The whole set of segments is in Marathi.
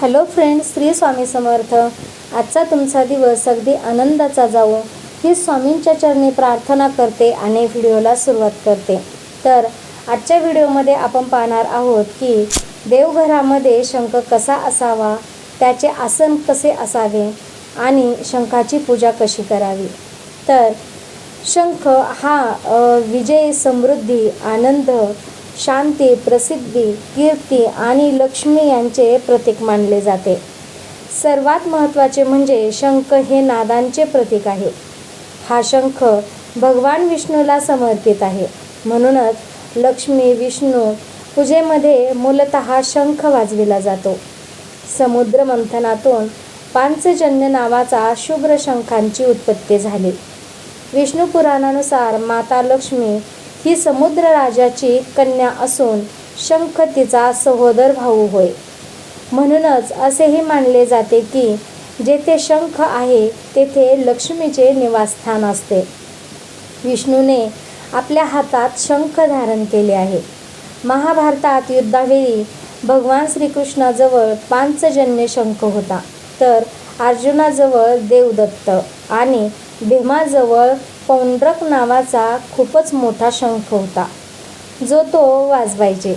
Hello friends Shri Swami Samarth. आजचा तुमचा दिवस अगदी आनंदाचा जावो. ही स्वामींच्या चरणी प्रार्थना करते आणि व्हिडिओला सुरुवात करते. तर आजच्या व्हिडिओमध्ये आपण पाहणार आहोत की देवघरामध्ये शंख कसा असावा त्याचे आसन कसे असावे आणि शंखाची पूजा कशी करावी. तर शंख हा विजय समृद्धी आनंद शांती प्रसिद्धी कीर्ती आणि लक्ष्मी यांचे प्रतीक मानले जाते. सर्वात महत्त्वाचे म्हणजे शंख हे नादांचे प्रतीक आहे. हा शंख भगवान विष्णूला समर्पित आहे. म्हणूनच लक्ष्मी विष्णू पूजेमध्ये मूलतः शंख वाजविला जातो. समुद्र मंथनातून पांचजन्य नावाचा शुभ्र शंखांची उत्पत्ती झाली. विष्णू पुराणानुसार माता लक्ष्मी ही समुद्र राजाची कन्या असून शंख तिचा सहोदर भाऊ होय. म्हणूनच असेही मानले जाते की जेथे शंख आहे तेथे लक्ष्मीचे निवासस्थान असते. विष्णूने आपल्या हातात शंख धारण केले आहे. महाभारतात युद्धावेळी भगवान श्रीकृष्णाजवळ पांचजन्य शंख होता. तर अर्जुनाजवळ देवदत्त आणि भीमाजवळ पौंड्रक नावाचा खूपच मोठा शंख होता. जो तो वाजवायचे.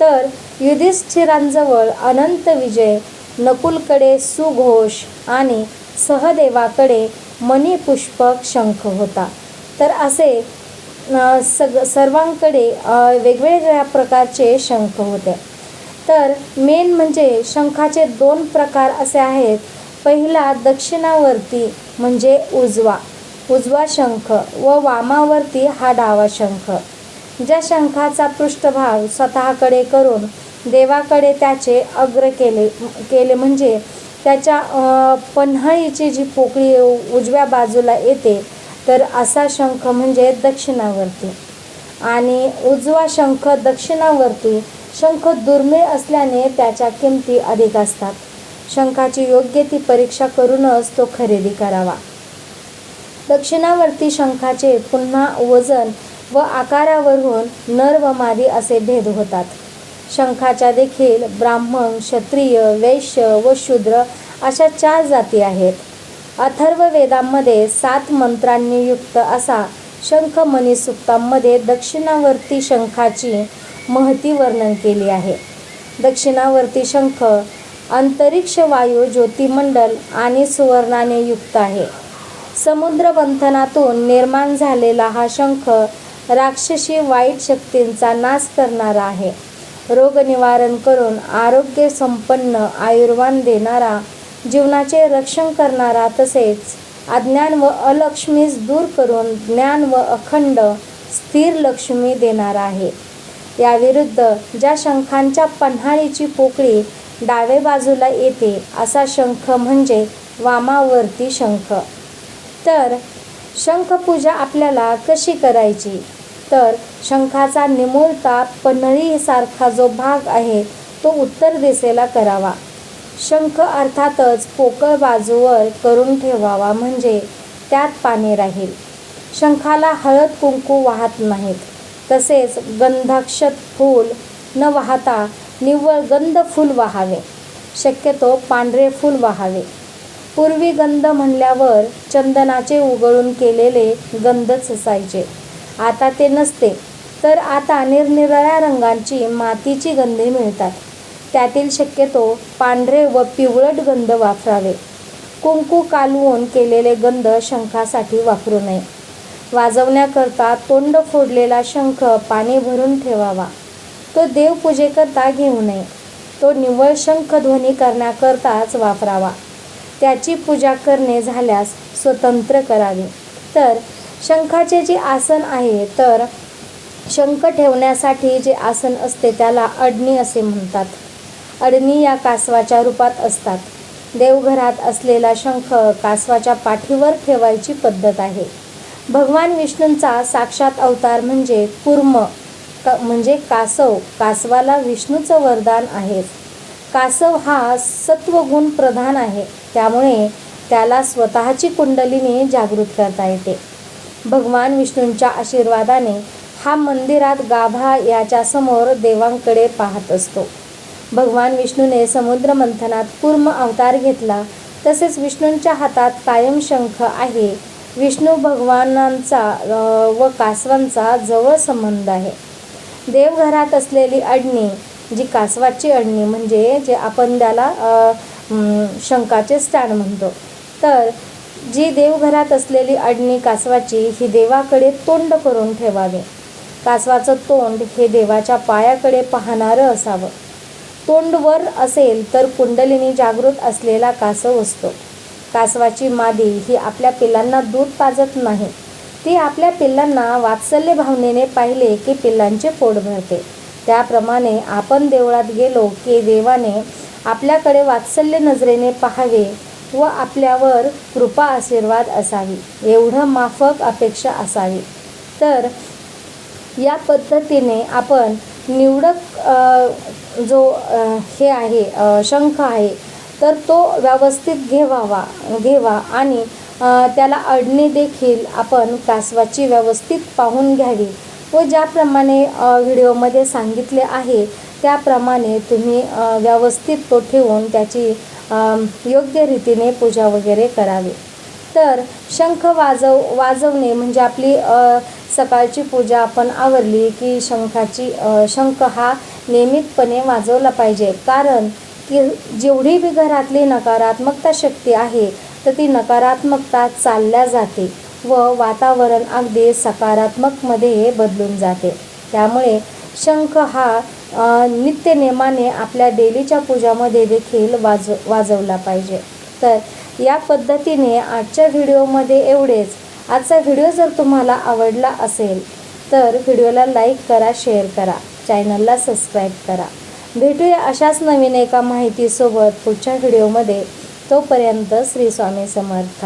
तर युधिष्ठिरांजवळ अनंत विजय नकुलकडे सुघोष आणि सहदेवाकडे मणिपुष्पक शंख होता. तर असे सग सर्वांकडे वेगवेगळ्या प्रकारचे शंख होते. तर मेन म्हणजे शंखाचे दोन प्रकार असे आहेत. पहिला दक्षिणावर्ती म्हणजे उजवा. उजवा शंख व वामावरती हा डावा शंख. ज्या शंखाचा पृष्ठभाग स्वतःकडे करून देवाकडे त्याचे अग्र केले केले म्हणजे त्याच्या पन्हाळीची जी पोकळी उजव्या बाजूला येते तर असा शंख म्हणजे दक्षिणावर्ती. आणि उजवा शंख दक्षिणावर्ती शंख दुर्मिळ असल्याने त्याच्या किमती अधिक असतात. शंखाची योग्य ती परीक्षा करूनच तो खरेदी करावा. दक्षिणावर्ती शंखाचे पुन्हा वजन व आकारावरून नर व मादी असे भेद होतात. शंखाच्या देखील ब्राह्मण क्षत्रिय वैश्य व शूद्र अशा चार जाती आहेत. अथर्व वेदांमध्ये सात मंत्रांनी युक्त असा शंख मणिसुक्तांमध्ये दक्षिणावर्ती शंखाची महती वर्णन केली आहे. दक्षिणावर्ती शंख अंतरिक्ष वायू ज्योतिमंडल आणि सुवर्णाने युक्त आहे. समुद्रमंथनातून निर्माण झालेला हा शंख राक्षसी वाईट शक्तींचा नाश करणारा आहे. रोगनिवारण करून आरोग्य संपन्न आयुर्वान देणारा जीवनाचे रक्षण करणारा तसेच अज्ञान व अलक्ष्मीस दूर करून ज्ञान व अखंड स्थिर लक्ष्मी देणारा आहे. याविरुद्ध ज्या शंखांच्या पन्हाळीची पोकळी डावे बाजूला येते असा शंख म्हणजे वामावर्ती शंख. तर शंखपूजा आपल्याला कशी करायची? तर शंखाचा निमुळता पन्हळीसारखा जो भाग आहे तो उत्तर दिशेला करावा. शंख अर्थातच पोकळ बाजूवर करून ठेवावा म्हणजे त्यात पाणी राहील. शंखाला हळद कुंकू वाहत नाहीत. तसेच गंधाक्षत फूल न वाहता निव्वळ गंध फूल वाहावे. शक्यतो पांढरे फूल वाहावे. पूर्वी गंध म्हणल्यावर चंदनाचे उगळून केलेले गंधच असायचे आता ते नसते तर आता निरनिराळ्या रंगांची मातीची गंधे मिळतात. त्यातील शक्यतो पांढरे व पिवळट गंध वापरावे. कुंकू कालवून केलेले गंध शंखासाठी वापरू नये. वाजवण्याकरता तोंड फोडलेला शंख पाणी भरून ठेवावा. तो देवपूजेकरता घेऊ नये. तो निव्वळ शंखध्वनी करण्याकरताच वापरावा. त्याची पूजा करणे झाल्यास स्वतंत्र करावे. तर शंखाचे जे आसन आहे तर शंख ठेवण्यासाठी जे आसन असते त्याला अडणी असे म्हणतात. अडणी या कासवाच्या रूपात असतात. देवघरात असलेला शंख कासवाच्या पाठीवर ठेवायची पद्धत आहे. भगवान विष्णूंचा साक्षात अवतार म्हणजे कुर्म क म्हणजे कासव. कासवाला विष्णूचं वरदान आहे. कासव हा सत्वगुण प्रधान आहे. त्यामुळे त्याला स्वतःची कुंडलिनी जागृत करता येते. भगवान विष्णूंच्या आशीर्वादाने हा मंदिरात गाभा याच्यासमोर देवांकडे पाहत असतो. भगवान विष्णूने समुद्र मंथनात कूर्म अवतार घेतला तसेच विष्णूंच्या हातात कायम शंख आहे. विष्णू भगवानांचा व कासवांचा जवळ संबंध आहे. देवघरात असलेली अडणी जी कासवाची अडणी म्हणजे जे आपण त्याला शंकाचे स्थान म्हणतो. तर जी देवघरात असलेली अडणी कासवाची ही देवाकडे तोंड करून ठेवावी. कासवाचं तोंड हे देवाच्या पायाकडे पाहणारं असावं. तोंड वर असेल तर कुंडलिनी जागृत असलेला कासव असतो. कासवाची मादी ही आपल्या पिल्लांना दूध पाजत नाही. ती आपल्या पिल्लांना वात्सल्य भावनेने पाहिले की पिल्लांचे पोट भरते. त्याप्रमाणे आपण देवळात गेलो की देवाने आपल्याकडे वात्सल्य नजरेने पाहावे व आपल्यावर कृपा आशीर्वाद असावी. एवढं माफक अपेक्षा असावी. तर या पद्धतीने आपण निवडक जो हे आहे शंख आहे तर तो व्यवस्थित घेवावा घेवा आणि त्याला अडणी देखील आपण कासवाची व्यवस्थित पाहून घ्यावी. व ज्याप्रमाणे व्हिडिओमध्ये सांगितले आहे त्याप्रमाणे तुम्ही व्यवस्थित तो ठेवून त्याची योग्य रीतीने पूजा वगैरे करावी. तर शंख वाजव वाजवणे म्हणजे आपली सकाळची पूजा आपण आवरली की शंखाची शंख हा नियमितपणे वाजवला पाहिजे. कारण की जेवढी बी घरातली नकारात्मकता शक्ती आहे तर ती नकारात्मकता चालल्या जाते. व वातावरण अगदी सकारात्मकमध्ये बदलून जाते. त्यामुळे शंख हा नित्य नित्यनेमाने आपल्या डेलीच्या पूजामध्ये देखील वाज वाजवला पाहिजे. तर या पद्धतीने आजच्या व्हिडिओमध्ये एवढेच. आजचा व्हिडिओ जर तुम्हाला आवडला असेल तर व्हिडिओला लाईक करा शेअर करा चॅनलला सबस्क्राईब करा. भेटूया अशाच नवीन एका माहितीसोबत पुढच्या व्हिडिओमध्ये. तोपर्यंत श्री स्वामी समर्थ.